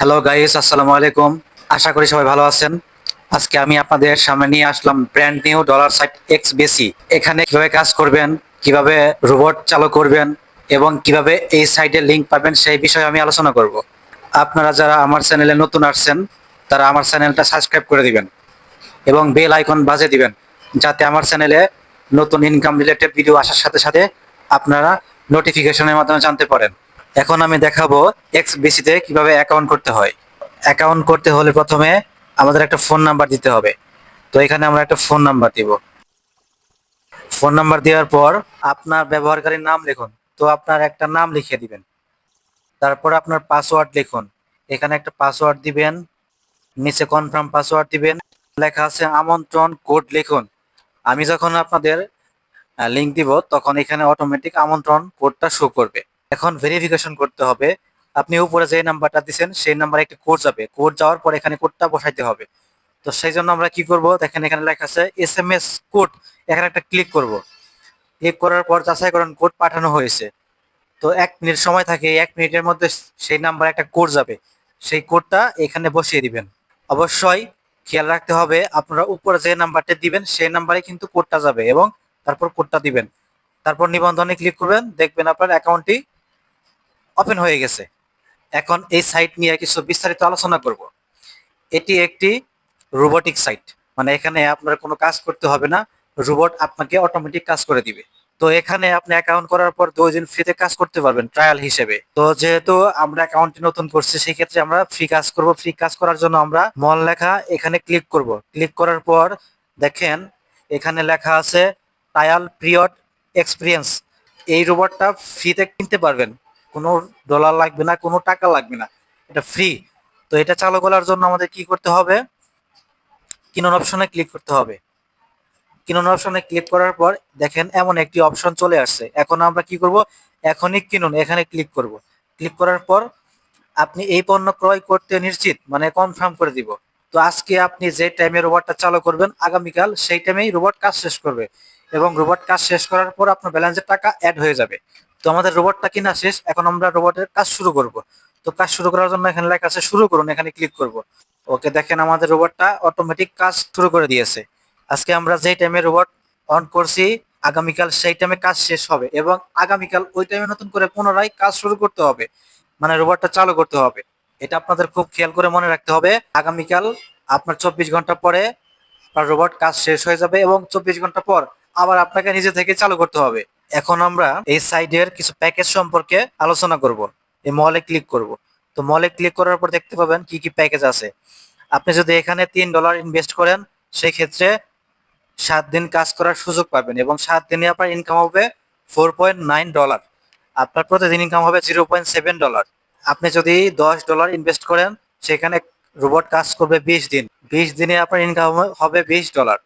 Hello guys আসসালামু আলাইকুম। আশা করি সবাই ভালো আছেন। আজকে আমি আপনাদের সামনে নিয়ে আসলাম brand new dollar site X বেসি এখানে কীভাবে কাজ করবেন, কীভাবে রোবট চালু করবেন এবং কীভাবে এই সাইটের লিংক পাবেন, সেই বিষয়ে আমি আলোচনা করব। আপনারা যারা আমার চ্যানেলে নতুন আসছেন, তারা আমার চ্যানেলটা সাবস্ক্রাইব করে দিবেন এবং বেল আইকন বাজে দিবেন, যাতে আমার চ্যানেলে নতুন ইনকাম রিলেটেড ভিডিও আসার সাথে সাথে আপনারা নোটিফিকেশনের মাধ্যমে জানতে পারেন। এখন আমি দেখাবো এক্স বিসিতে কীভাবে অ্যাকাউন্ট করতে হয়। অ্যাকাউন্ট করতে হলে প্রথমে আমাদের একটা ফোন নাম্বার দিতে হবে। তো এখানে আমরা একটা ফোন নাম্বার দিব। ফোন নাম্বার দেওয়ার পর আপনার ব্যবহারকারীর নাম লিখুন। তো আপনার একটা নাম লিখে দিবেন। তারপর আপনার পাসওয়ার্ড লিখুন। এখানে একটা পাসওয়ার্ড দিবেন। নিচে কনফার্ম পাসওয়ার্ড দিবেন। লেখা আছে আমন্ত্রণ কোড লিখুন। আমি যখন আপনাদের লিংক দিব, তখন এখানে অটোমেটিক আমন্ত্রণ কোডটা শো করবে। এখন ভেরিফিকেশন করতে হবে। আপনি উপরে যে নাম্বারটা দিচ্ছেন সেই নাম্বারে একটি কোড যাবে। কোড যাওয়ার পর এখানে কোডটা বসাইতে হবে। তো সেই জন্য আমরা কি করব? দেখেন এখানে লেখা আছে এস এম এস কোড এখানে একটা ক্লিক করব। ক্লিক করার পর যাচাই করেন কোড পাঠানো হয়েছে। তো এক মিনিট সময় থাকে, এক মিনিটের মধ্যে সেই নাম্বারে একটা কোড যাবে। সেই কোডটা এখানে বসিয়ে দিবেন। অবশ্যই খেয়াল রাখতে হবে, আপনারা উপরে যে নাম্বারটা দিবেন, সেই নাম্বারে কিন্তু কোডটা যাবে এবং তারপর কোডটা দিবেন। তারপর নিবন্ধনে ক্লিক করবেন, দেখবেন আপনার অ্যাকাউন্টটি ওপেন হয়ে গেছে। এখন এই সাইট নিয়ে কিছু বিস্তারিত আলোচনা করব। এটি একটি রোবোটিক সাইট মানে এখানে আপনার কোনো কাজ করতে হবে না রোবট আপনাকে অটোমেটিক কাজ করে দিবে। তো এখানে আপনি অ্যাকাউন্ট করার পর দুই দিন ফ্রিতে কাজ করতে পারবেন ট্রায়াল হিসেবে। তো যেহেতু আমরা অ্যাকাউন্টটি নতুন করছি, সেই ক্ষেত্রে আমরা ফ্রি কাজ করব। ফ্রি কাজ করার জন্য আমরা মল লেখা এখানে ক্লিক করব। ক্লিক করার পর দেখেন, এখানে লেখা আছে ট্রায়াল পিরিয়ড এক্সপিরিয়েন্স এই রোবটটা ফ্রিতে কিনতে পারবেন। কোনো ডলার লাগবে না, কোনো টাকা লাগবে না, এটা ফ্রি তো এটা চালু করার জন্য আমাদের কি করতে হবে? কিনুন অপশনে ক্লিক করতে হবে। কিনুন অপশনে ক্লিক করার পর দেখেন এমন একটি অপশন চলে আসছে। এখন আমরা কি করব? এখনই কিনুন এখানে ক্লিক করব। ক্লিক করার পর আপনি এই পণ্য ক্রয় করতে নিশ্চিত মানে কনফার্ম করে দিব। তো আজকে আপনি যে টাইমে রোবটটা চালু করবেন, আগামীকাল সেই টাইমেই রোবট কাজ শেষ করবে। এবং রোবট কাজ শেষ করার পর আপনার ব্যালেন্সের টাকা অ্যাড হয়ে যাবে। তো আমাদের রোবটটা কিনা শেষ, এখন আমরা রোবটের কাজ শুরু করব। তো কাজ শুরু করার জন্য এখানে লেখা আছে, শুরু করুন, এখানে ক্লিক করব। ওকে, দেখেন আমাদের রোবটটা অটোমেটিক কাজ শুরু করে দিয়েছে। আজকে আমরা যেই টাইমে রোবট অন করছি, আগামীকাল সেই টাইমে কাজ শেষ হবে এবং আগামীকাল ওই টাইমে নতুন করে পুনরায় কাজ শুরু করতে হবে। মানে রোবটটা চালু করতে হবে। এটা আপনাদের খুব খেয়াল করে মনে রাখতে হবে। আগামীকাল আপনার চব্বিশ ঘণ্টা পরে রোবট কাজ শেষ হয়ে যাবে এবং চব্বিশ ঘণ্টা পর আবার আপনাকে নিজে থেকে চালু করতে হবে। এখন আমরা এই সাইডের কিছু প্যাকেজ সম্পর্কে আলোচনা করব। এই মলে ক্লিক করব। তো মলে ক্লিক করার পর দেখতে পাবেন কি কি প্যাকেজ আছে। আপনি যদি এখানে তিন ডলার ইনভেস্ট করেন সেই ক্ষেত্রে সাত দিন কাজ করার সুযোগ পাবেন এবং সাত দিনে আপনার ইনকাম হবে ফোর পয়েন্ট নাইন ডলার আপনার প্রতিদিন ইনকাম হবে জিরো পয়েন্ট সেভেন ডলার আপনি যদি দশ ডলার ইনভেস্ট করেন, সেখানে রোবট কাজ করবে বিশ দিন। বিশ দিনে আপনার ইনকাম হবে বিশ ডলার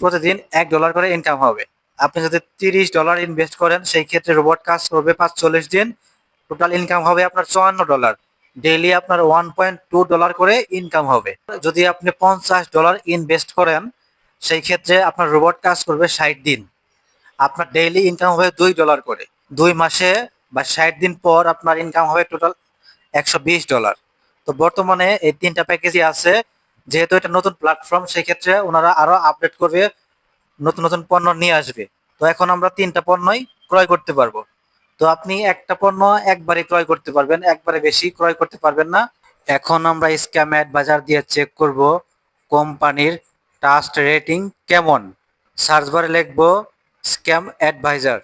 প্রতিদিন এক ডলার করে ইনকাম হবে। আপনি যদি তিরিশ ডলার ইনভেস্ট করেন, সেই ক্ষেত্রে রোবট কাজ করবে পাঁচচল্লিশ দিন। টোটাল ইনকাম হবে আপনার চুয়ান্ন ডলার ডেইলি আপনার ওয়ান পয়েন্ট টু ডলার করে ইনকাম হবে। যদি আপনি পঞ্চাশ ডলার ইনভেস্ট করেন, সেই ক্ষেত্রে আপনার রোবট কাজ করবে ষাট দিন। আপনার ডেইলি ইনকাম হবে দুই ডলার করে। দুই মাসে বা ষাট দিন পর আপনার ইনকাম হবে টোটাল একশো বিশ ডলার তো বর্তমানে এই তিনটা প্যাকেজই আছে। যেহেতু এটা নতুন প্ল্যাটফর্ম সেই ক্ষেত্রে ওনারা আরও আপডেট করবে নতুন নতুন পণ্য নিয়ে আসবে। তো এখন আমরা তিনটা পণ্যই ক্রয় করতে পারব। তো আপনি একটা পণ্য একবারে ক্রয় করতে পারবেন, একবারে বেশি ক্রয় করতে পারবেন না। এখন আমরা স্ক্যাম অ্যাড বাজার দিয়ে চেক করব কোম্পানির ট্রাস্ট রেটিং কেমন। সার্চ বারে লিখব স্ক্যাম অ্যাডভাইজার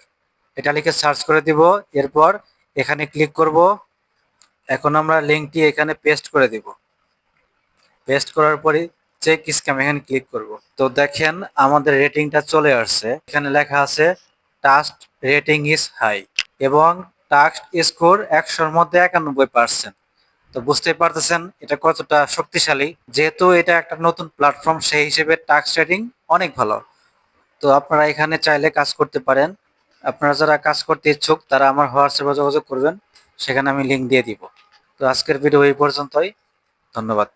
এটা লিখে সার্চ করে দিব, এরপর এখানে ক্লিক করব। এখন আমরা লিঙ্কটি এখানে পেস্ট করে দিব। পেস্ট করার পরে চেক স্ক্যাম এখানে ক্লিক করব। তো দেখেন আমাদের রেটিংটা চলে আসছে। এখানে লেখা আছে টাস্ট রেটিং ইজ হাই এবং টাস্ট স্কোর একশোর মধ্যে একানব্বই পার্সেন্ট তো বুঝতেই পারতেছেন এটা কতটা শক্তিশালী। যেহেতু এটা একটা নতুন প্ল্যাটফর্ম সেই হিসেবে টাস্ক রেটিং অনেক ভালো। তো আপনারা এখানে চাইলে কাজ করতে পারেন। আপনারা যারা কাজ করতে ইচ্ছুক, তারা আমার হোয়াটসঅ্যাপে যোগাযোগ করবেন। সেখানে আমি লিঙ্ক দিয়ে দিব। তো আজকের ভিডিও এই পর্যন্তই। ধন্যবাদ।